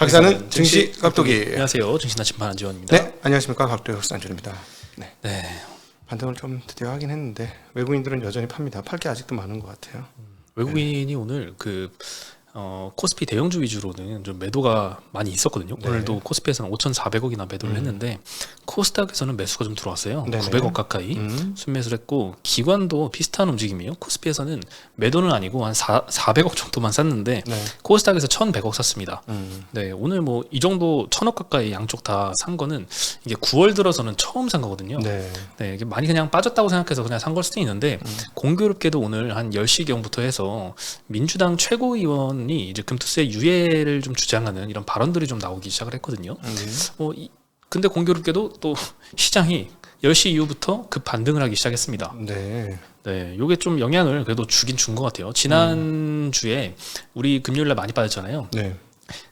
각사는 증시 깍두기. 안녕하세요. 심판 안지원입니다. 네, 안녕하십니까 깍두기 흑산준입니다. 네, 네. 반등을 좀 드디어 하긴 했는데 외국인들은 여전히 팝니다. 팔 게 아직도 많은 것 같아요. 외국인이 오늘 그 어, 코스피 대형주 위주로는 좀 매도가 많이 있었거든요. 네. 오늘도 코스피에서는 5,400억이나 매도를 했는데 코스닥에서는 매수가 좀 들어왔어요. 네네. 900억 가까이 음. 순매수를 했고 기관도 비슷한 움직임이에요. 코스피에서는 매도는 아니고 한 4, 400억 정도만 샀는데 네, 코스닥에서 1,100억 샀습니다. 음, 네, 오늘 뭐 이 정도 1,000억 가까이 양쪽 다 산 거는 이게 9월 들어서는 처음 산 거거든요. 네, 네, 이게 많이 그냥 빠졌다고 생각해서 그냥 산 걸 수도 있는데 음. 공교롭게도 오늘 한 10시경부터 해서 민주당 최고위원 이 이제 금투세 유예를 좀 주장하는 이런 발언들이 좀 나오기 시작을 했거든요. 음, 어, 이, 근데 공교롭게도 또 시장이 10시 이후부터 급 반등을 하기 시작했습니다. 네, 네, 요게 좀 영향을 그래도 주긴 준 것 같아요. 지난 주에 우리 금요일 날 많이 빠졌잖아요. 네,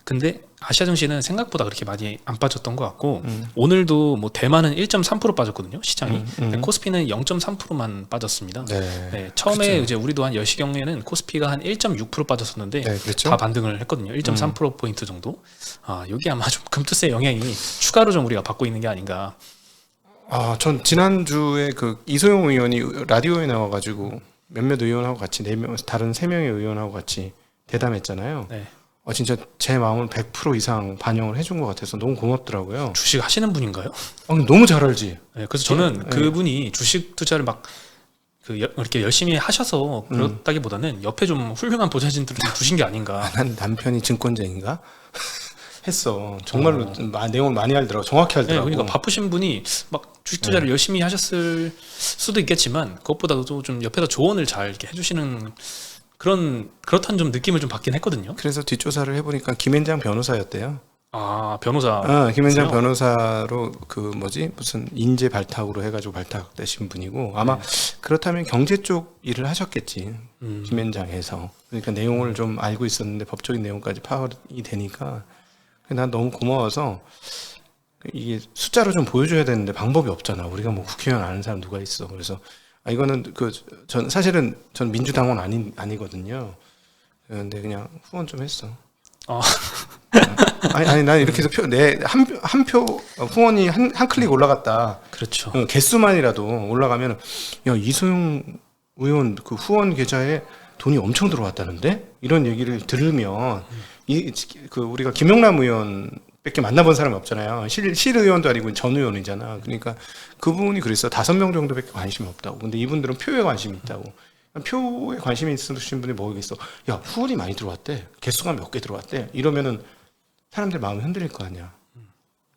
근데 아시아 증시는 생각보다 그렇게 많이 안 빠졌던 것 같고 음. 오늘도 뭐 대만은 1.3% 빠졌거든요 시장이 음, 음. 코스피는 0.3%만 빠졌습니다. 네. 네, 처음에 그쵸. 이제 우리도 한 10시 경에는 코스피가 한 1.6% 빠졌었는데 네, 그렇죠. 다 반등을 했거든요. 1.3% 포인트 정도. 아 여기 아마 좀 금투세 영향이 추가로 좀 우리가 받고 있는 게 아닌가. 아, 전 지난 주에 그 이소영 의원이 라디오에 나와가지고 몇몇 의원하고 같이 네 명, 다른 세 명의 의원하고 같이 대담했잖아요. 네. 어, 진짜 제 마음을 100% 이상 반영을 해준 것 같아서 너무 고맙더라고요. 주식 하시는 분인가요? 어, 너무 잘 알지. 네, 그래서 저는 네. 그분이 주식 투자를 막 그 이렇게 열심히 하셔서 음. 그렇다기보다는 옆에 좀 훌륭한 보좌진들을 좀 두신 게 아닌가. 난 남편이 증권쟁인가? 했어. 정말로 마- 내용을 많이 알더라고. 정확히 네, 알더라고. 그러니까 바쁘신 분이 막 주식 투자를 네. 열심히 하셨을 수도 있겠지만 그것보다도 좀 옆에서 조언을 잘 이렇게 해주시는 그런 그렇다는 좀 느낌을 좀 받긴 했거든요. 그래서 뒷조사를 해보니까 김앤장 변호사였대요. 아 변호사. 아, 김앤장? 변호사로 그 뭐지 무슨 인재 발탁으로 해가지고 발탁되신 분이고 아마 그렇다면 경제 쪽 일을 하셨겠지. 네. 음, 김앤장에서 그러니까 내용을 좀 알고 있었는데 법적인 내용까지 파악이 되니까 난 너무 고마워서 이게 숫자로 좀 보여줘야 되는데 방법이 없잖아. 우리가 뭐 국회의원 아는 사람 누가 있어. 그래서 아 이거는 그 전 사실은 전 민주당원 아니 아니거든요. 그런데 그냥 후원 좀 했어. 어. 아니 아니 난 이렇게 해서 표내한한 표 후원이 한 한 클릭 올라갔다. 그렇죠. 어, 개수만이라도 올라가면 야 이소영 의원 그 후원 계좌에 돈이 엄청 들어왔다는데 이런 얘기를 들으면 이그 우리가 김영남 의원 밖에 만나본 사람이 없잖아요. 실, 실 의원도 아니고 전 의원이잖아. 그러니까 그분이 그랬어 다섯 명 정도밖에 관심이 없다고. 근데 이분들은 표에 관심이 있다고. 표에 관심이 있으신 분이 뭐겠어? 야 후원이 많이 들어왔대. 개수가 몇 개 들어왔대. 이러면은 사람들 마음이 흔들릴 거 아니야.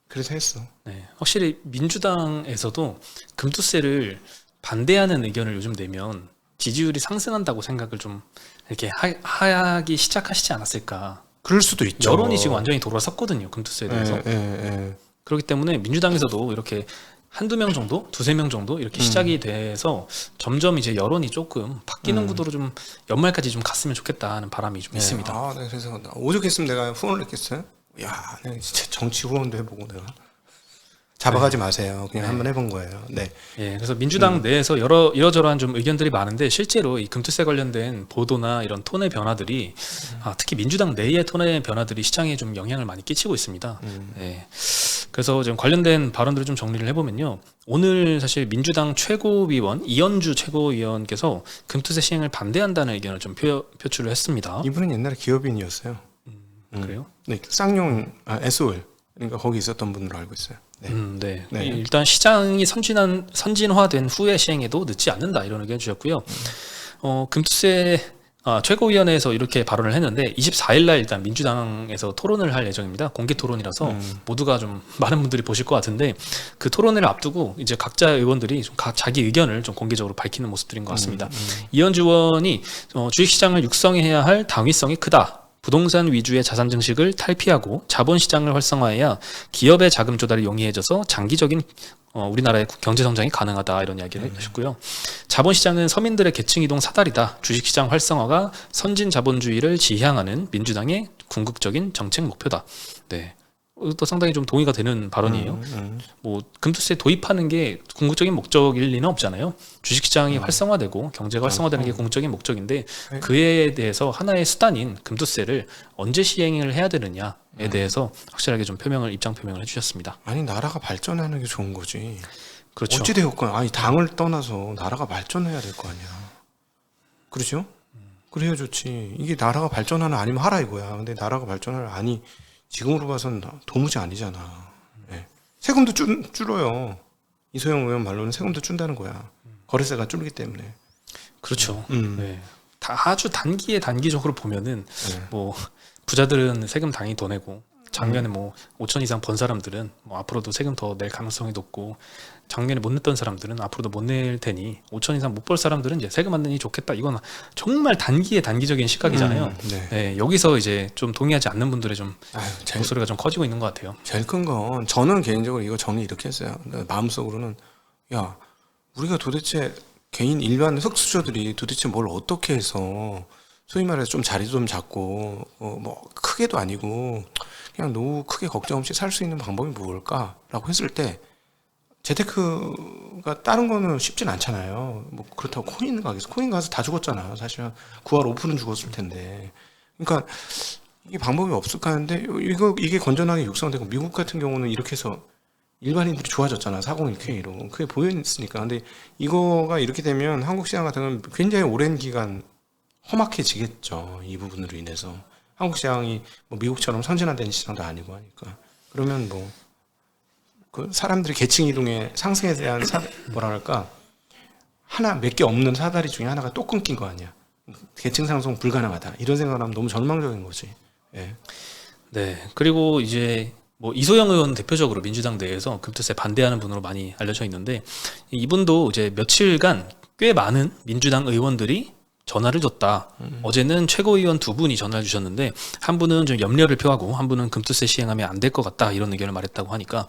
그래서 했어. 네, 확실히 민주당에서도 금투세를 반대하는 의견을 요즘 내면 지지율이 상승한다고 생각을 좀 이렇게 하, 하기 시작하시지 않았을까. 그럴 수도 있죠. 여론이 지금 완전히 돌아섰거든요. 금투세에 대해서. 예, 예, 예. 그렇기 때문에 민주당에서도 이렇게 한두 명 정도, 두세 명 정도 이렇게 음. 시작이 돼서 점점 이제 여론이 조금 바뀌는 음. 구도로 좀 연말까지 좀 갔으면 좋겠다 하는 바람이 좀 네. 있습니다. 아, 네, 그래서 나 오죽했으면 내가 후원을 했겠어요? 야, 내가 진짜 정치 후원도 해보고 내가 잡아가지 마세요. 그냥 네. 한번 해본 거예요. 네, 예, 그래서 민주당 음. 내에서 여러 이러저러한 좀 의견들이 많은데 실제로 이 금투세 관련된 보도나 이런 톤의 변화들이 음. 아, 특히 민주당 내의 톤의 변화들이 시장에 좀 영향을 많이 끼치고 있습니다. 음. 예. 그래서 좀 관련된 발언들을 좀 정리를 해보면요. 오늘 사실 민주당 최고위원 이현주 최고위원께서 금투세 시행을 반대한다는 의견을 좀 표, 표출을 했습니다. 이분은 옛날에 기업인이었어요. 음. 그래요? 네, 쌍용 아, SOL 그러니까 거기 있었던 분으로 알고 있어요. 네, 음, 네. 네. 이- 일단 시장이 선진한 선진화된 후에 시행에도 늦지 않는다 이런 의견 주셨고요. 어, 금투세 아, 최고위원회에서 이렇게 발언을 했는데 24일 날 일단 민주당에서 토론을 할 예정입니다. 공개 토론이라서 음. 모두가 좀 많은 분들이 보실 것 같은데 그 토론회를 앞두고 이제 각자 의원들이 좀 각 자기 의견을 좀 공개적으로 밝히는 모습들인 것 같습니다. 음, 이현주 의원이 어, 주식시장을 육성해야 할 당위성이 크다. 부동산 위주의 자산 증식을 탈피하고 자본 시장을 활성화해야 기업의 자금 조달이 용이해져서 장기적인 어, 우리나라의 경제 성장이 가능하다 이런 이야기를 하셨고요. 자본 시장은 서민들의 계층 이동 사다리다. 주식 시장 활성화가 선진 자본주의를 지향하는 민주당의 궁극적인 정책 목표다. 네. 또 상당히 좀 동의가 되는 발언이에요. 음, 음. 뭐 금투세 도입하는 게 궁극적인 목적일 리는 없잖아요. 주식시장이 활성화되고 경제가 활성화되는 게 궁극적인 목적인데 네. 그에 대해서 하나의 수단인 금투세를 언제 시행을 해야 되느냐에 대해서 확실하게 좀 표명을 입장 표명을 해주셨습니다. 아니 나라가 발전하는 게 좋은 거지. 그렇죠. 어찌 되었건 아니 당을 떠나서 나라가 발전해야 될 거 아니야. 그렇죠? 그래야 좋지. 이게 나라가 발전하는 아니면 하라 이거야. 근데 나라가 발전할 아니 지금으로 봐선 도무지 아니잖아. 예. 세금도 줄, 줄어요. 이소영 의원 말로는 세금도 준다는 거야. 거래세가 줄기 때문에. 그렇죠. 음. 네. 다 아주 단기에 단기적으로 보면은 네. 뭐 부자들은 세금 당연히 더 내고 작년에 음. 뭐 5천 이상 번 사람들은 뭐 앞으로도 세금 더 낼 가능성이 높고 작년에 못 냈던 사람들은 앞으로도 못 낼 테니 5천 이상 못 벌 사람들은 이제 세금 안 내니 좋겠다. 이건 정말 단기에 단기적인 시각이잖아요. 음, 네. 네, 여기서 이제 좀 동의하지 않는 분들의 좀 아유, 제일, 목소리가 좀 커지고 있는 것 같아요. 제일 큰 건 저는 개인적으로 이거 정리 이렇게 했어요. 마음속으로는 야 우리가 도대체 개인 일반 흑수저들이 도대체 뭘 어떻게 해서 소위 말해서 좀 자리 좀 잡고 어, 뭐 크게도 아니고 그냥 노후 크게 걱정 없이 살 수 있는 방법이 무엇일까라고 했을 때 재테크가 다른 거는 쉽진 않잖아요. 뭐 그렇다고 코인 가게에서 코인 가서 다 죽었잖아요. 사실은 9할 5%는 죽었을 텐데. 그러니까 이게 방법이 없을까 하는데 이거 이게 건전하게 육성되고 미국 같은 경우는 이렇게 해서 일반인들이 좋아졌잖아 401 K로 그게 보여 있으니까 근데 이거가 이렇게 되면 한국 시장 같은 경우는 굉장히 오랜 기간 험악해지겠죠 이 부분으로 인해서 한국 시장이 뭐 미국처럼 선진화된 시장도 아니고 하니까 그러면 뭐 그 사람들이 계층 이동의 상승에 대한 사, 뭐라 할까 하나 몇 개 없는 사다리 중에 하나가 또 끊긴 거 아니야 계층 상승 불가능하다 이런 생각을 하면 너무 절망적인 거지 예. 네. 그리고 이제 뭐 이소영 의원 대표적으로 민주당 내에서 금투세 반대하는 분으로 많이 알려져 있는데 이분도 이제 며칠간 꽤 많은 민주당 의원들이 전화를 줬다. 어제는 최고위원 두 분이 전화를 주셨는데 한 분은 좀 염려를 표하고 한 분은 금투세 시행하면 안 될 것 같다 이런 의견을 말했다고 하니까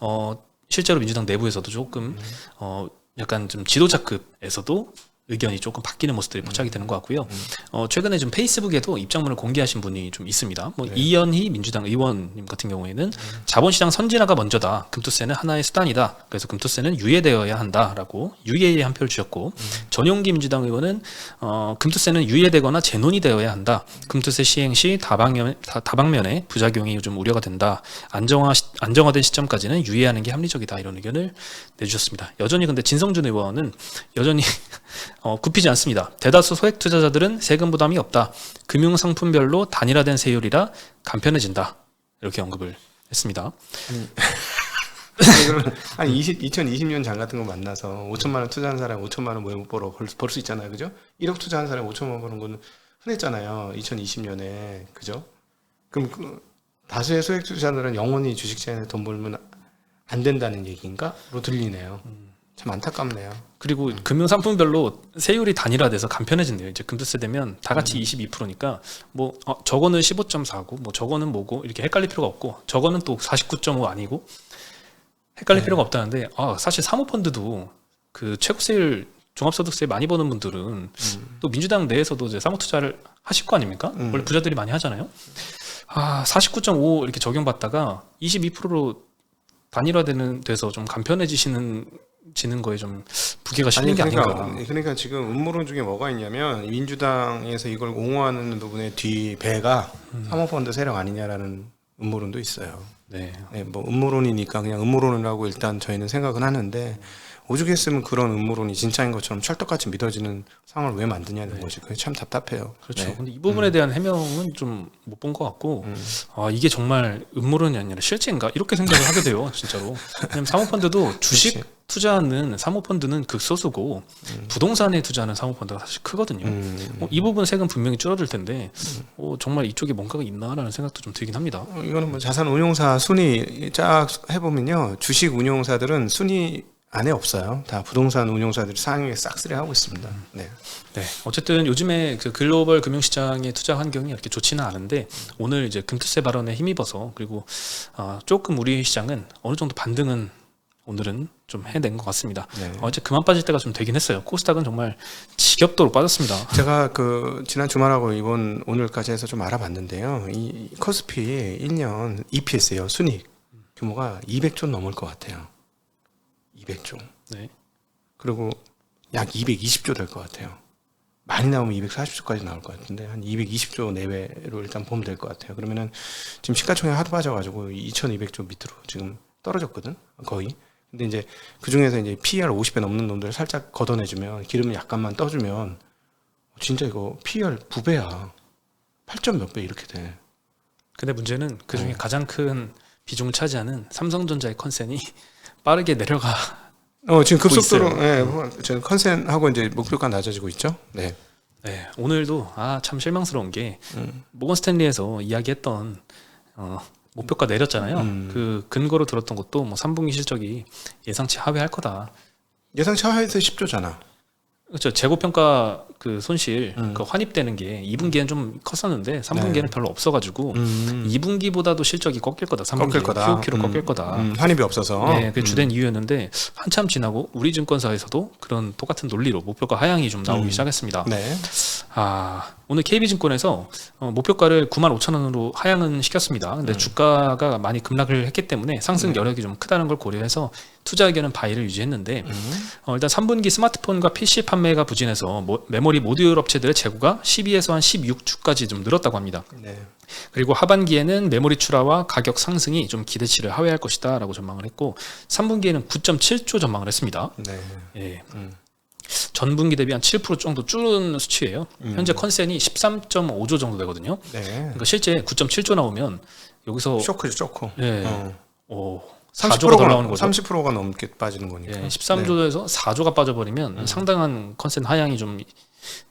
어 실제로 민주당 내부에서도 조금 어 약간 좀 지도자급에서도 의견이 조금 바뀌는 모습들이 포착이 되는 것 같고요. 어, 최근에 좀 페이스북에도 입장문을 공개하신 분이 좀 있습니다. 뭐 이연희 민주당 의원님 같은 경우에는 자본시장 선진화가 먼저다. 금투세는 하나의 수단이다. 그래서 금투세는 유예되어야 한다라고 유예에 한 표를 주셨고 전용기 민주당 의원은 어, 금투세는 유예되거나 재논이 되어야 한다. 금투세 시행 시 다방면 다, 다방면의 부작용이 좀 우려가 된다. 안정화 시- 안정화된 시점까지는 유예하는 게 합리적이다. 이런 의견을 내주셨습니다. 여전히 근데 진성준 의원은 여전히 어, 굽히지 않습니다. 대다수 소액 투자자들은 세금 부담이 없다. 금융 상품별로 단일화된 세율이라 간편해진다. 이렇게 언급을 했습니다. 이거는 한 20, 2020년 장 같은 거 만나서 5천만 원 투자한 사람 5천만 원왜못 벌어 벌수 있잖아요, 그죠? 1억 투자한 사람 5천만 원 버는 거는 흔했잖아요, 2020년에 그죠? 그럼 그 다수의 소액 투자자들은 영원히 주식시장에 돈 벌면 안 된다는 얘기인가?로 들리네요. 참 안타깝네요. 그리고 금융 상품별로 세율이 단일화돼서 간편해진대요. 이제 금투세 되면 다 같이 22%니까 뭐 어, 저거는 15.4고 뭐 저거는 뭐고 이렇게 헷갈릴 필요가 없고 저거는 또 49.5 아니고 헷갈릴 필요가 없다는데 아, 사실 사모펀드도 그 최고 세율 종합소득세 많이 버는 분들은 또 민주당 내에서도 이제 사모 투자를 하실 거 아닙니까? 음. 원래 부자들이 많이 하잖아요. 아, 49.5 이렇게 적용받다가 22%로 단일화되는 돼서 좀 간편해지시는 지는 거에 좀 부계가 실린 아니 게 그러니까 아닌가. 그러니까 지금 음모론 중에 뭐가 있냐면 민주당에서 이걸 옹호하는 부분의 뒤 배가 사모펀드 세력 아니냐라는 음모론도 있어요. 네. 네, 뭐 음모론이니까 그냥 음모론이라고 일단 저희는 생각은 하는데 오죽했으면 그런 음모론이 진짜인 것처럼 찰떡같이 믿어지는 상황을 왜 만드냐는 것이 그게 참 답답해요. 그렇죠. 네. 근데 이 부분에 대한 해명은 좀 못 본 것 같고, 음. 아, 이게 정말 음모론이 아니라 실제인가? 이렇게 생각을 하게 돼요, 진짜로. 왜냐면 사모펀드도 주식. 투자하는 사모펀드는 극소수고, 부동산에 투자하는 사모펀드가 사실 크거든요. 음. 어, 이 부분 세금 분명히 줄어들 텐데, 어, 정말 이쪽에 뭔가가 있나라는 생각도 좀 들긴 합니다. 어, 이거는 뭐 자산 운용사 순위 쫙 해보면요 주식 운용사들은 순위 안에 없어요. 다 부동산 운용사들이 상위에 싹쓸이 하고 있습니다. 네. 네. 어쨌든 요즘에 그 글로벌 금융시장의 투자 환경이 이렇게 좋지는 않은데 오늘 이제 금투세 발언에 힘입어서 그리고 아, 조금 우리 시장은 어느 정도 반등은 오늘은 좀 해낸 것 같습니다. 네. 어제 그만 빠질 때가 좀 되긴 했어요. 코스닥은 정말 지겹도록 빠졌습니다. 제가 그 지난 주말하고 이번 오늘까지 해서 좀 알아봤는데요. 이 코스피 1년 EPS예요. 순이익 규모가 200조 넘을 것 같아요. 200조. 네. 그리고 약 220조 될 것 같아요. 많이 나오면 240조까지 나올 것 같은데 한 220조 내외로 일단 보면 될 것 같아요. 그러면은 지금 시가총액 하도 빠져가지고 2,200조 밑으로 지금 떨어졌거든 거의. 근데 이제 그 중에서 이제 PER 50배 넘는 놈들 살짝 걷어내주면 기름 약간만 떠주면 진짜 이거 PER 9배야. 8점 몇 배 이렇게 돼. 근데 문제는 그 중에 네. 가장 큰 비중을 차지하는 삼성전자의 컨센이 빠르게 내려가. 어 지금 급속도로. 예, 뭐, 지금 컨센하고 이제 목표가 낮아지고 있죠. 네. 네, 오늘도 아 참 실망스러운 게 음. 모건 스탠리에서 이야기했던 어, 목표가 내렸잖아요. 음. 그 근거로 들었던 것도 뭐 3분기 실적이 예상치 하회할 거다. 예상치 하에서 10조잖아. 그렇죠. 재고 평가 그 손실 음. 그 환입되는 게 2분기에는 좀 컸었는데 3분기에는 네. 별로 없어가지고 음. 2분기보다도 실적이 꺾일 거다. 3분기 꺾일 거다. QOQ로 음, 꺾일 거다. 음, 환입이 없어서. 네, 그 주된 이유였는데 한참 지나고 우리 증권사에서도 그런 똑같은 논리로 목표가 하향이 좀 나오기 음. 시작했습니다. 네. 아 오늘 KB증권에서 어, 목표가를 9만 5천 원으로 하향은 시켰습니다. 근데 음. 주가가 많이 급락을 했기 때문에 상승 여력이 좀 크다는 걸 고려해서 투자 의견은 바이를 유지했는데 음. 어, 일단 3분기 스마트폰과 PC 판매가 부진해서 모- 메모리 모듈 업체들의 재고가 12에서 한 16주까지 좀 늘었다고 합니다. 네. 그리고 하반기에는 메모리 출하와 가격 상승이 좀 기대치를 하회할 것이다라고 전망을 했고 3분기에는 9.7조 전망을 했습니다. 네. 예. 음. 전분기 대비 한 7% 정도 줄은 수치예요. 음. 현재 컨센이 13.5조 정도 되거든요. 네. 그러니까 실제 9.7조 나오면 여기서 쇼크죠, 쇼크. 예. 어. 오, 4조가 더 나오는 거죠. 30%가 넘게 빠지는 거니까. 예, 13조에서 4조가 빠져버리면 음. 상당한 컨센 하향이 좀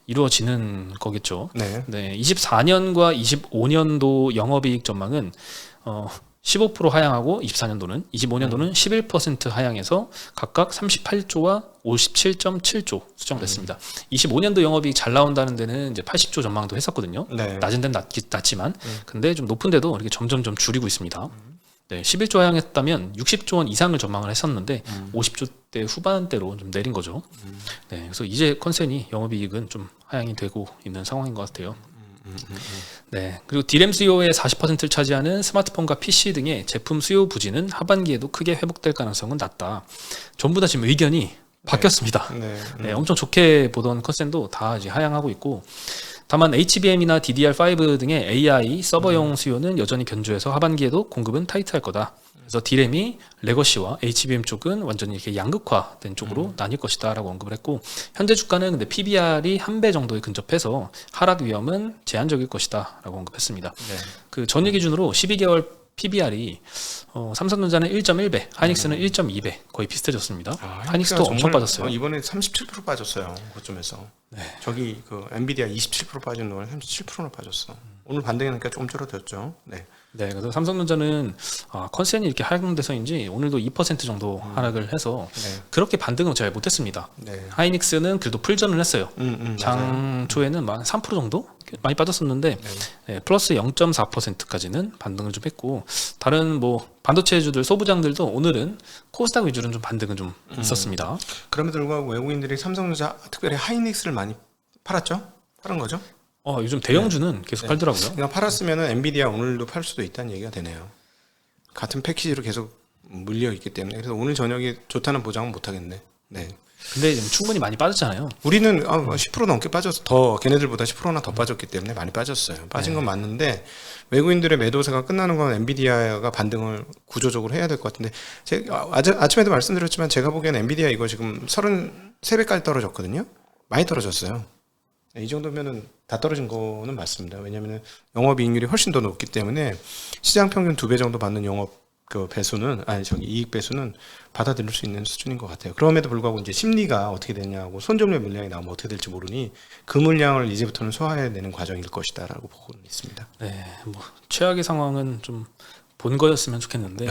이루어지는 거겠죠. 네. 네, 24년과 25년도 영업이익 전망은 어, 15% 하향하고 24년도는 25년도는 11% 하향해서 각각 38조와 57.7조 수정됐습니다. 25년도 영업이익 잘 나온다는 데는 이제 80조 전망도 했었거든요. 네. 낮은 데는 낮, 낮지만 음. 근데 좀 높은 데도 이렇게 점점 좀 줄이고 있습니다. 네, 11조 하향했다면 60조 원 이상을 전망을 했었는데 음. 50조 대 후반대로 좀 내린 거죠. 음. 네, 그래서 이제 컨센이 영업이익은 좀 하향이 되고 있는 상황인 것 같아요. 음, 음, 음. 네, 그리고 디램 수요의 40%를 차지하는 스마트폰과 PC 등의 제품 수요 부진은 하반기에도 크게 회복될 가능성은 낮다. 전부 다 지금 의견이 바뀌었습니다. 네. 음. 네, 엄청 좋게 보던 컨센도 다 이제 하향하고 있고 다만 HBM이나 DDR5 등의 AI 서버용 수요는 여전히 견조해서 하반기에도 공급은 타이트할 거다. 그래서 디램이 레거시와 HBM 쪽은 완전히 이렇게 양극화된 쪽으로 나뉠 것이다라고 언급을 했고 현재 주가는 근데 PBR이 한 배 정도에 근접해서 하락 위험은 제한적일 것이다라고 언급했습니다. 네. 그 전일 기준으로 12개월 PBR이 어, 삼성전자는 1.1배, 하이닉스는 1.2배 거의 비슷해졌습니다. 아, 하이닉스도 엄청 빠졌어요. 어, 이번에 37% 빠졌어요. 고점에서. 네. 저기 그 엔비디아 27% 빠진 동안 37%나 빠졌어. 오늘 반등이니까 조금 줄어들었죠. 네. 네, 그래서 삼성전자는 아, 컨센이 이렇게 하락돼서인지 오늘도 2% 정도 하락을 해서 네. 그렇게 반등은 잘 못했습니다. 네. 하이닉스는 그래도 풀전을 했어요. 음, 음, 맞아요. 장 초에는 막 3% 정도 많이 빠졌었는데 네. 네, 플러스 0.4%까지는 반등을 좀 했고 다른 뭐 반도체주들 소부장들도 오늘은 코스닥 위주로는 좀 반등은 좀 음. 있었습니다. 그럼에도 불구하고 외국인들이 삼성전자 특별히 하이닉스를 많이 팔았죠? 팔은 거죠? 어, 요즘 대형주는 계속 네. 팔더라고요. 그냥 팔았으면은 엔비디아 오늘도 팔 수도 있다는 얘기가 되네요. 같은 패키지로 계속 물려 있기 때문에 그래서 오늘 저녁에 좋다는 보장은 못 하겠네. 네. 근데 지금 충분히 많이 빠졌잖아요. 우리는 아, 10% 넘게 빠져서 더 걔네들보다 10%나 더 빠졌기 때문에 많이 빠졌어요. 빠진 건 맞는데 외국인들의 매도세가 끝나는 건 엔비디아가 반등을 구조적으로 해야 될 것 같은데 제가 아, 아침에도 말씀드렸지만 제가 보기에는 엔비디아 이거 지금 33배까지 떨어졌거든요. 많이 떨어졌어요. 이 정도면은 다 떨어진 거는 맞습니다. 왜냐하면 영업이익률이 훨씬 더 높기 때문에 시장 평균 두 배 정도 받는 영업 그 배수는 아니 저기 이익 배수는 받아들일 수 있는 수준인 것 같아요. 그럼에도 불구하고 이제 심리가 어떻게 되냐고 손정률 물량이 나오면 어떻게 될지 모르니 그 물량을 이제부터는 소화해내는 과정일 것이다라고 보고는 있습니다. 네, 뭐 최악의 상황은 좀 본 거였으면 좋겠는데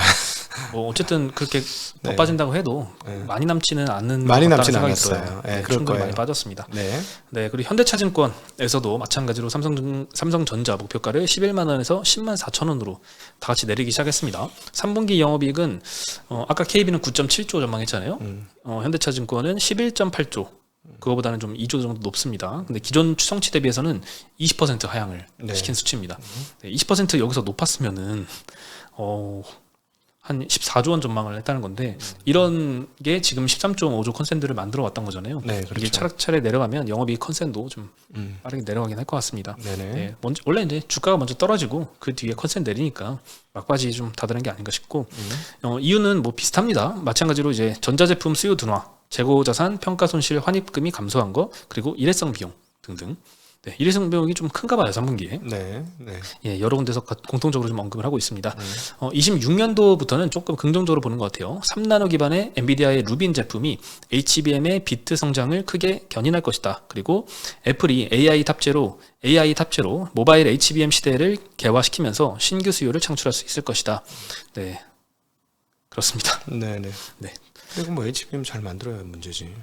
뭐 어쨌든 그렇게 더 네. 빠진다고 해도 네. 많이 남지는 않는 많이 것 남지는 않았어요. 들어요. 네, 그럴 충분히 거예요. 많이 빠졌습니다. 네. 네, 그리고 현대차증권에서도 마찬가지로 삼성 삼성전자 목표가를 11만 원에서 10만 4천 원으로 다 같이 내리기 시작했습니다. 3분기 영업이익은 어, 아까 KB는 9.7조 전망했잖아요. 음. 어, 현대차증권은 11.8조. 그거보다는 좀 2조 정도 높습니다. 근데 기존 추정치 대비해서는 20% 하향을 네. 시킨 수치입니다. 네, 20% 여기서 높았으면은 어, 한 14조 원 전망을 했다는 건데 이런 게 지금 13.5조 컨센트를 만들어 왔던 거잖아요. 네, 이게 그렇죠. 차례차례 내려가면 영업이익 컨센도 좀 음. 빠르게 내려가긴 할 것 같습니다. 네네. 네, 먼저 원래 이제 주가가 먼저 떨어지고 그 뒤에 컨센 내리니까 막바지 좀 다다른 게 아닌가 싶고 음. 어, 이유는 뭐 비슷합니다. 마찬가지로 이제 전자제품 수요 둔화, 재고자산 평가 손실 환입금이 감소한 거 그리고 일회성 비용 등등. 네, 일회성 비용이 좀 큰가 봐요 3분기에. 네. 네. 예, 여러 군데서 가- 공통적으로 좀 언급을 하고 있습니다. 음. 어, 26년도부터는 조금 긍정적으로 보는 것 같아요. 3나노 기반의 엔비디아의 루빈 제품이 HBM의 비트 성장을 크게 견인할 것이다. 그리고 애플이 AI 탑재로 AI 탑재로 모바일 HBM 시대를 개화시키면서 신규 수요를 창출할 수 있을 것이다. 네, 그렇습니다. 네 네. 네. 그리고 뭐 HBM 잘 만들어야 문제지.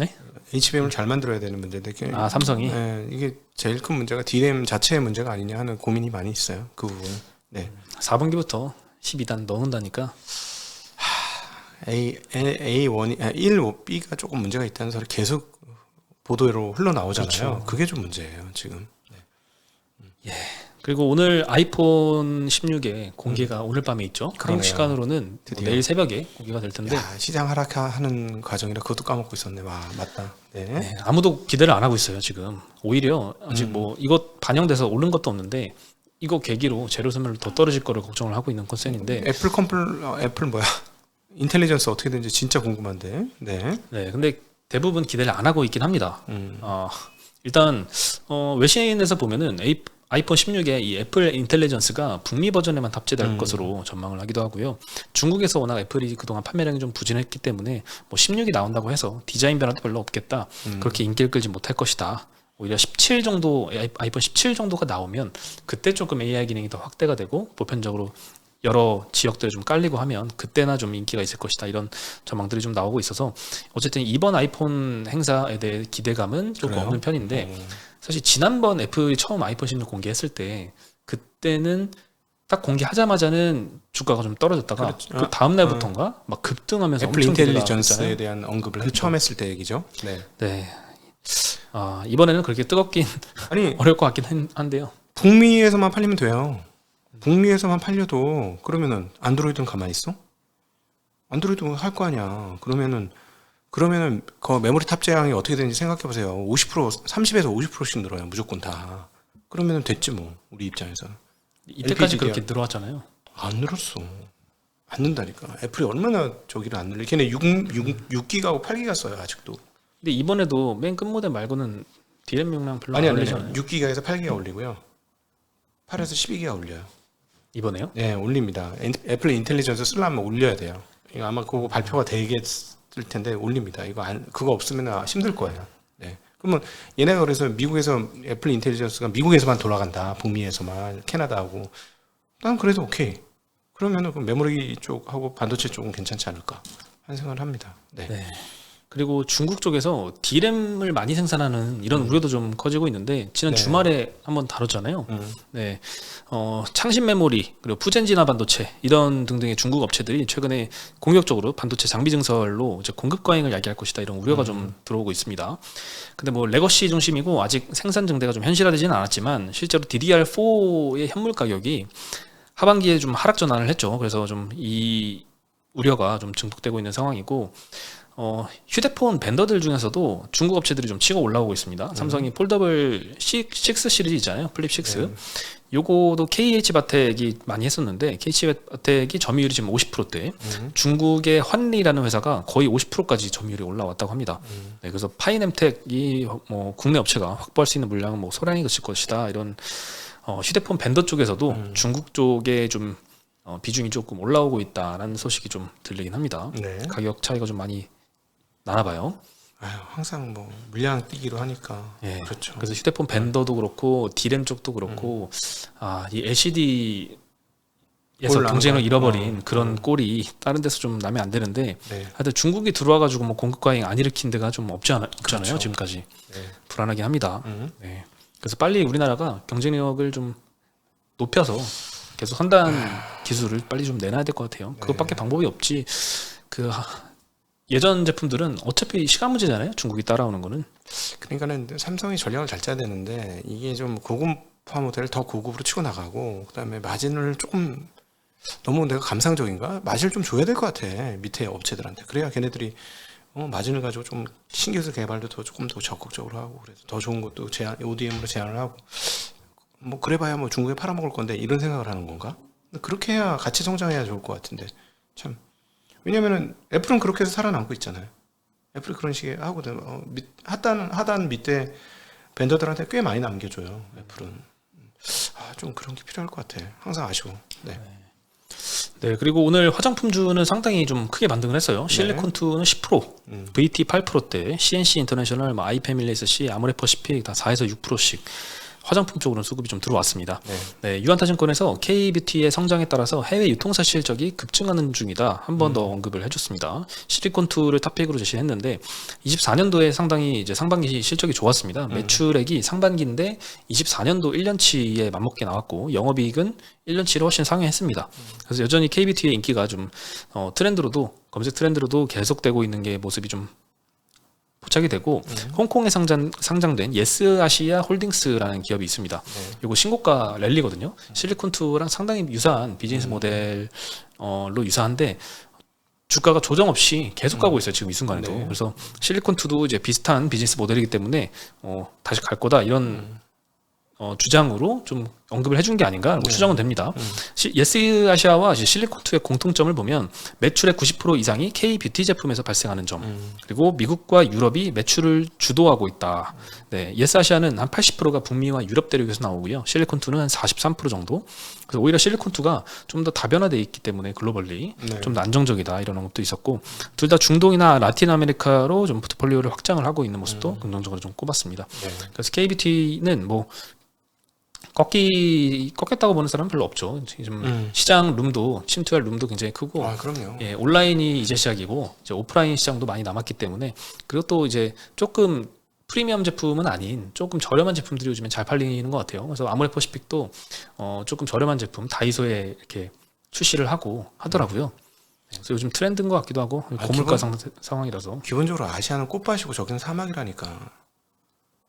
네? HBM을 잘 만들어야 되는 문제인데. 아 삼성이 네, 이게 제일 큰 문제가 D램 자체의 문제가 아니냐 하는 고민이 많이 있어요. 그 부분. 네. 4분기부터 12단 넣는다니까. A A 1이 아, 1 B가 조금 문제가 있다는 소리 계속 보도로 흘러나오잖아요. 그렇죠. 그게 좀 문제예요, 지금. 그리고 오늘 아이폰 16의 공개가 오늘 밤에 있죠. 한국 음. 그러네요. 시간으로는 뭐 드디어. 내일 새벽에 공개가 될 텐데 야, 시장 하락하는 과정이라 그것도 까먹고 있었네. 와, 맞다. 네. 네, 아무도 기대를 안 하고 있어요 지금 오히려 아직 음. 뭐 이것 반영돼서 오른 것도 없는데 이거 계기로 재료 소멸로 더 떨어질 거를 걱정을 하고 있는 컨센인데 애플 컴플 어, 애플 뭐야? 인텔리전스 어떻게 되는지 진짜 궁금한데. 네. 네 근데 대부분 기대를 안 하고 있긴 합니다 음. 어, 일단 어, 외신에서 보면은 에이, 아이폰 16에 이 애플 인텔리전스가 북미 버전에만 탑재될 음. 것으로 전망을 하기도 하고요. 중국에서 워낙 애플이 그동안 판매량이 좀 부진했기 때문에 뭐 16이 나온다고 해서 디자인 변화도 별로 없겠다. 음. 그렇게 인기를 끌지 못할 것이다. 오히려 17 정도 아이- 아이폰 17 정도가 나오면 그때 조금 AI 기능이 더 확대가 되고 보편적으로 여러 지역들에 좀 깔리고 하면 그때나 좀 인기가 있을 것이다 이런 전망들이 좀 나오고 있어서 어쨌든 이번 아이폰 행사에 대해 기대감은 조금 그래요? 없는 편인데 어. 사실 지난번 애플이 처음 아이폰 16 공개했을 때 그때는 딱 공개하자마자는 주가가 좀 떨어졌다가 그렇죠. 그 다음 날부터인가 막 급등하면서 애플 인텔리전스에. 대한 언급을 그렇죠. 처음 했을 때 얘기죠. 네. 네. 아, 이번에는 그렇게 뜨겁긴 아니 어려울 것 같긴 한- 한데요. 북미에서만 팔리면 돼요. 북미에서만 팔려도 그러면은 안드로이드는 가만히 있어? 안드로이드 할 거 아니야. 그러면은 그러면은 그 메모리 탑재량이 어떻게 되는지 생각해 보세요. 50% 30에서 50%씩 늘어요. 무조건 다. 그러면은 됐지 뭐 우리 입장에서 이때까지 LPG 그렇게 늘어왔잖아요. 안 늘었어. 안 는다니까. 애플이 얼마나 저기를 안 늘려? 걔네 6 6 6기가하고 8기가 써요 아직도. 근데 이번에도 맨 끝 모델 말고는 DRAM 용량 별로 아니 안 아니 올리잖아요. 6기가에서 8기가 올리고요. 8에서 12기가 올려요. 이번에요? 네, 올립니다. 엔- 애플 인텔리전스 쓰려면 올려야 돼요. 이거 아마 그거 발표가 되겠을 텐데 올립니다. 이거 안, 그거 없으면 아, 힘들 거예요. 네. 그러면 얘네가 그래서 미국에서 애플 인텔리전스가 미국에서만 돌아간다. 북미에서만 캐나다하고 난 그래도 오케이. 그러면은 그 메모리 쪽하고 반도체 쪽은 괜찮지 않을까 하는 생각을 합니다. 네. 네. 그리고 중국 쪽에서 DRAM을 많이 생산하는 이런 우려도 좀 커지고 있는데 지난 음. 네. 주말에 한번 다뤘잖아요. 음, 네, 어, 창신 메모리 그리고 푸젠 진화 반도체 이런 등등의 중국 업체들이 최근에 공격적으로 반도체 장비 증설로 이제 공급 과잉을 야기할 것이다 이런 우려가 음. 좀 들어오고 있습니다. 근데 뭐 레거시 중심이고 아직 생산 증대가 좀 현실화되지는 않았지만 실제로 DDR4의 현물 가격이 하반기에 좀 하락 전환을 했죠. 그래서 좀 이 우려가 좀 증폭되고 있는 상황이고 어, 휴대폰 벤더들 중에서도 중국 업체들이 좀 치고 올라오고 있습니다. 삼성이 폴더블 6 시리즈 있잖아요. 플립 6. 네. 요거도 KH 바텍이 많이 했었는데 KH 바텍이 점유율이 지금 50%대. 음, 중국의 환리라는 회사가 거의 50%까지 점유율이 올라왔다고 합니다. 음. 네, 그래서 파이nem텍이 뭐 국내 업체가 확보할 수 있는 물량은 뭐 소량이 그칠 것이다. 이런 어, 휴대폰 벤더 쪽에서도 음. 중국 쪽에 좀 어, 비중이 조금 올라오고 있다라는 소식이 좀 들리긴 합니다. 네. 가격 차이가 좀 많이 나나 봐요. 아유, 항상 뭐 물량 뛰기로 하니까 예. 그렇죠. 그래서 휴대폰 벤더도 그렇고 디램 쪽도 그렇고 음. 아, 이 LCD 골 나는 경쟁을 거. 잃어버린 어, 그런 꼴이 다른 데서 좀 나면 안 되는데 네. 하여튼 중국이 들어와가지고 뭐 공급 과잉 안 일으킨 데가 좀 없지 않아, 없잖아요 그렇죠. 지금까지 네. 불안하긴 합니다. 음. 네. 그래서 빨리 우리나라가 경쟁력을 좀 높여서 계속 선단 기술을 빨리 좀 내놔야 될 것 같아요. 그것밖에 방법이 없지. 그 하- 예전 제품들은 어차피 시간 문제잖아요. 중국이 따라오는 거는. 그러니까는 삼성이 전략을 잘 짜야 되는데 이게 좀 고급화 모델을 더 고급으로 치고 나가고 그다음에 마진을 조금 너무 내가 감상적인가 마진을 좀 줘야 될 것 같아 밑에 업체들한테 그래야 걔네들이 어, 마진을 가지고 좀 신기술 개발도 더 조금 더 적극적으로 하고 그래서 더 좋은 것도 제한 ODM으로 제안을 하고 뭐 그래봐야 뭐 중국에 팔아먹을 건데 이런 생각을 하는 건가? 그렇게 해야 같이 성장해야 좋을 것 같은데 참 왜냐면은 애플은 그렇게 해서 살아남고 있잖아요. 애플이 그런 식의 하거든. 어, 밑, 하단 하단 밑에 벤더들한테 꽤 많이 남겨줘요. 애플은. 아, 좀 그런 게 필요할 것 같아. 항상 아쉬워. 네. 네. 그리고 오늘 화장품주는 상당히 좀 크게 반등을 했어요. 실리콘2는 10%, 음. VT 8%대, CNC 인터내셔널, 뭐 아이패밀리 SC, 아모레퍼시픽 다 4에서 6%씩 화장품 쪽으로는 수급이 좀 들어왔습니다. 네. 네, 유한타증권에서 K뷰티의 성장에 따라서 해외 유통사 실적이 급증하는 중이다. 한 번더 언급을 해줬습니다. 실리콘2를 탑픽으로 제시했는데 24년도에 상당히 이제 상반기 실적이 좋았습니다. 매출액이 상반기인데 24년도 1년치에 맞먹게 나왔고 영업이익은 1년치를 훨씬 상회했습니다. 그래서 여전히 K뷰티의 인기가 좀 어, 트렌드로도 검색 트렌드로도 계속되고 있는 게 모습이 좀 포착이 되고 홍콩에 상장, 상장된 예스 아시아 홀딩스라는 기업이 있습니다. 네. 이거 신고가 랠리거든요. 실리콘2랑 상당히 유사한 비즈니스 모델로 유사한데 주가가 조정 없이 계속 가고 있어요. 지금 이 순간에도. 네. 그래서 실리콘2도 이제 비슷한 비즈니스 모델이기 때문에 어, 다시 갈 거다 이런 어, 주장으로 좀 언급을 해준 게 아닌가 네. 추정은 됩니다. 음. 시- 예스 아시아와 이제 실리콘2의 공통점을 보면 매출의 90% 이상이 K 뷰티 제품에서 발생하는 점. 음. 그리고 미국과 유럽이 매출을 주도하고 있다. 네, 예스 아시아는 한 80%가 북미와 유럽 대륙에서 나오고요. 실리콘2는 한 43% 정도. 그래서 오히려 실리콘2가 좀 더 다변화되어 있기 때문에 글로벌리 네. 좀더 안정적이다 이런 것도 있었고 둘 다 중동이나 라틴 아메리카로 좀 포트폴리오를 확장을 하고 있는 모습도 긍정적으로 좀 꼽았습니다. 네. 그래서 KBT는 뭐 꺾기 꺾였다고 보는 사람은 별로 없죠. 지금 음. 시장 룸도 침투할 룸도 굉장히 크고 아, 그럼요. 예, 온라인이 이제 시작이고 이제 오프라인 시장도 많이 남았기 때문에 그리고 또 이제 조금 프리미엄 제품은 아닌 조금 저렴한 제품들이 요즘에 잘 팔리는 것 같아요. 그래서 아모레퍼시픽도 어, 조금 저렴한 제품 다이소에 이렇게 출시를 하고 하더라고요. 네, 그래서 요즘 트렌드인 것 같기도 하고 아, 고물가 기본- 상, 상황이라서 기본적으로 아시아는 꽃밭이고 저기는 사막이라니까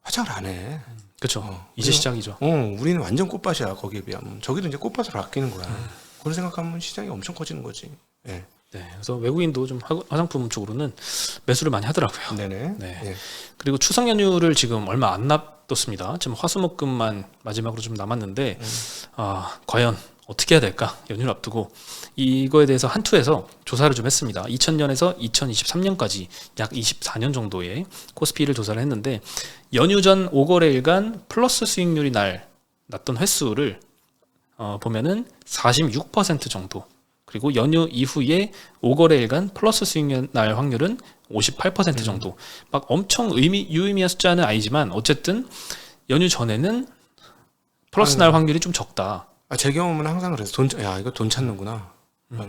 화장을 안 해. 그렇죠. 어, 이제 시작이죠. 어, 우리는 완전 꽃밭이야 거기에 비하면. 저기도 이제 꽃밭으로 바뀌는 거야. 그걸 생각하면 시장이 엄청 커지는 거지. 네. 네, 그래서 외국인도 좀 화- 화장품 쪽으로는 매수를 많이 하더라고요. 네네. 네. 네. 그리고 추석 연휴를 지금 얼마 안 놔뒀습니다. 지금 화수목금만 마지막으로 좀 남았는데 아 과연 어떻게 해야 될까 연휴를 앞두고 이거에 대해서 한투에서 조사를 좀 했습니다. 2000년에서 2023년까지 약 24년 정도의 코스피를 조사를 했는데 연휴 전 5거래 일간 플러스 수익률이 날 났던 횟수를 어, 보면은 46% 정도 그리고 연휴 이후에 5거래일간 플러스 수익률 날 확률은 58% 정도. 막 엄청 의미 유의미한 숫자는 아니지만 어쨌든 연휴 전에는 플러스 날 확률이 좀 적다. 아, 제 경험은 항상 그래서 돈, 야, 이거 돈 찾는구나.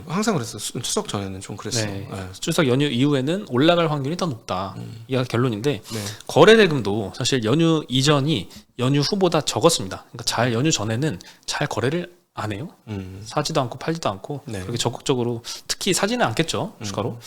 항상 그랬어. 수- 추석 전에는 좀 그랬어. 네. 네. 추석 연휴 이후에는 올라갈 확률이 더 높다. 이게 결론인데 네. 거래 대금도 사실 연휴 이전이 연휴 후보다 적었습니다. 그러니까 잘 연휴 전에는 잘 거래를 안 해요. 음. 사지도 않고 팔지도 않고 네. 그렇게 적극적으로 특히 사지는 않겠죠 추가로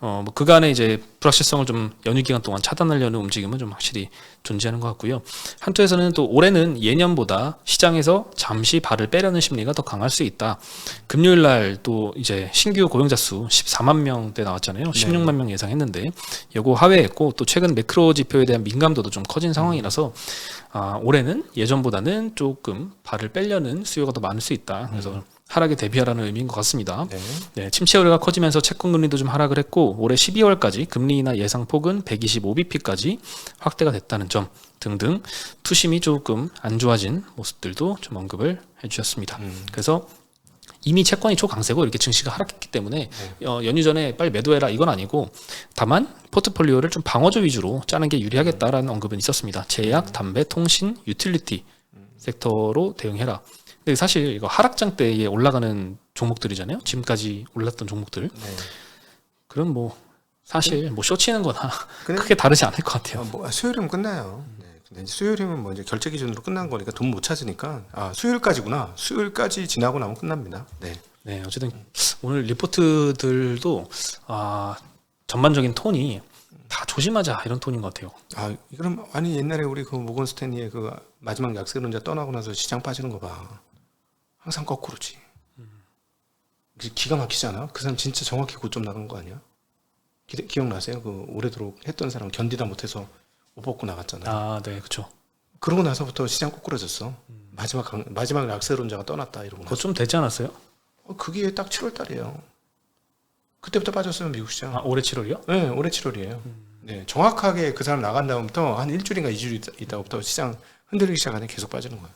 어뭐 그간의 이제 불확실성을 좀 연휴 기간 동안 차단하려는 움직임은 좀 확실히 존재하는 것 같고요. 한쪽에서는 또 올해는 예년보다 시장에서 잠시 발을 빼려는 심리가 더 강할 수 있다. 금요일 날 또 이제 신규 고용자 수 14만 명대 나왔잖아요. 16만 명 예상했는데 요거 하회했고 또 최근 매크로 지표에 대한 민감도도 좀 커진 상황이라서 아, 올해는 예전보다는 조금 발을 빼려는 수요가 더 많을 수 있다. 그래서 하락에 대비하라는 의미인 것 같습니다. 네. 네, 침체 우려가 커지면서 채권 금리도 좀 하락을 했고 올해 12월까지 금리 인하 예상 폭은 125bp까지 확대가 됐다는 점 등등 투심이 조금 안 좋아진 모습들도 좀 언급을 해주셨습니다. 음. 그래서 이미 채권이 초강세고 이렇게 증시가 하락했기 때문에 어, 연휴 전에 빨리 매도해라 이건 아니고 다만 포트폴리오를 좀 방어조 위주로 짜는 게 유리하겠다라는 언급은 있었습니다. 제약, 담배, 통신, 유틸리티 섹터로 대응해라. 근데 사실 이거 하락장 때에 올라가는 종목들이잖아요. 지금까지 올랐던 종목들. 네. 그럼 뭐 사실 뭐 쇼치는 거나 크게 다르지 않을 것 같아요. 아, 뭐 수요일이면 끝나요. 네. 근데 이제 수요일이면 뭐 이제 결제 기준으로 끝난 거니까 돈 못 찾으니까 아 수요일까지구나. 수요일까지 지나고 나면 끝납니다. 네. 네, 어쨌든 오늘 리포트들도 아, 전반적인 톤이 다 조심하자 이런 톤인 것 같아요. 아 그럼 아니 옛날에 우리 그 모건 스탠리의 그 마지막 약세론자 떠나고 나서 시장 빠지는 거 봐. 항상 거꾸로지. 기- 기가 막히지 않아? 그 사람 진짜 정확히 고점 나간 거 아니야? 기, 기억나세요? 그 오래도록 했던 사람 견디다 못해서 옷 벗고 나갔잖아요. 아, 네, 그렇죠. 그러고 나서부터 시장 거꾸로졌어. 마지막 강- 마지막 약세론자가 떠났다 이러고 그거. 좀 되지 않았어요? 어, 그게 딱 7월 달이에요. 그때부터 빠졌어요 미국 시장. 아, 올해 7월이요? 네, 올해 7월이에요. 네, 정확하게 그 사람 나간 다음부터 한 일주일인가 이주일 있다- 있다부터 시장 흔들리기 시작하니 계속 빠지는 거예요.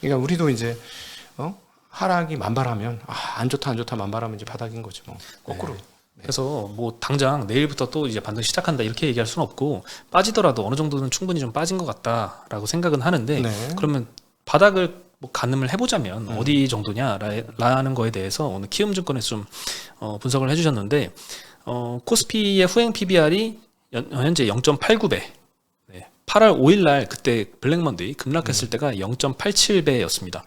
그러니까 우리도 이제 어? 하락이 만발하면 아, 안 좋다 안 좋다 만발하면 이제 바닥인 거지 뭐. 거꾸로. 그래서 뭐 당장 내일부터 또 이제 반등 시작한다 이렇게 얘기할 수는 없고 빠지더라도 어느 정도는 충분히 좀 빠진 것 같다라고 생각은 하는데 네. 그러면 바닥을 뭐 가늠을 해보자면 음. 어디 정도냐라는 거에 대해서 오늘 키움증권에서 좀 어, 분석을 해주셨는데 어, 코스피의 후행 PBR이 현재 0.89배. 네, 8월 5일 날 그때 블랙먼데이 급락했을 때가 0.87배였습니다.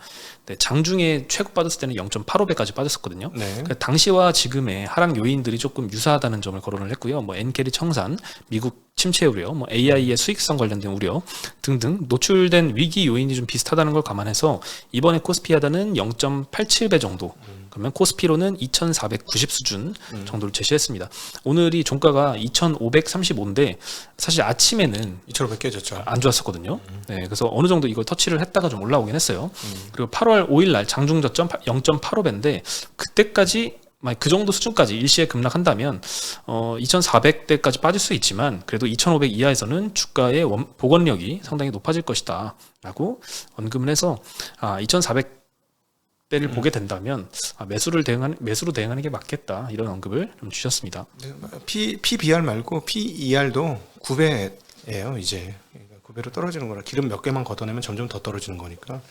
네, 장중에 최고 빠졌을 때는 0.85배까지 빠졌었거든요. 네. 그러니까 당시와 지금의 하락 요인들이 조금 유사하다는 점을 거론을 했고요. 뭐 엔캐리 청산, 미국 침체 우려, 뭐 AI의 수익성 관련된 우려 등등 노출된 위기 요인이 좀 비슷하다는 걸 감안해서 이번에 코스피 하단은 0.87배 정도. 그러면 코스피로는 2,490 수준 정도를 제시했습니다. 오늘이 종가가 2,535인데 사실 아침에는 2,500 깨졌죠. 안 좋았었거든요. 네, 그래서 어느 정도 이걸 터치를 했다가 좀 올라오긴 했어요. 그리고 8월 5일 날 장중 저점 0.85배인데 그때까지 만약 그 정도 수준까지 일시에 급락한다면 어 2,400대까지 빠질 수 있지만 그래도 2,500 이하에서는 주가의 원, 복원력이 상당히 높아질 것이다라고 언급을 해서 아 2,400 대를 보게 된다면 아, 매수를 대응하는 매수로 대응하는 게 맞겠다 이런 언급을 좀 주셨습니다. 네, P PBR 말고 PER도 9배예요 이제. 그러니까 9배로 떨어지는 거라 기름 몇 개만 걷어내면 점점 더 떨어지는 거니까.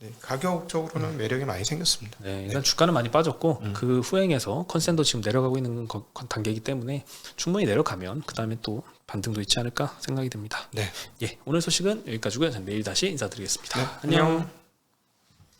네, 가격적으로는 매력이 많이 생겼습니다. 네, 일단 주가는 많이 빠졌고 그 후행에서 컨센도 지금 내려가고 있는 거- 단계이기 때문에 충분히 내려가면 그 다음에 또 반등도 있지 않을까 생각이 듭니다. 네. 예, 오늘 소식은 여기까지고요. 저는 내일 다시 인사드리겠습니다. 네, 안녕. 안녕.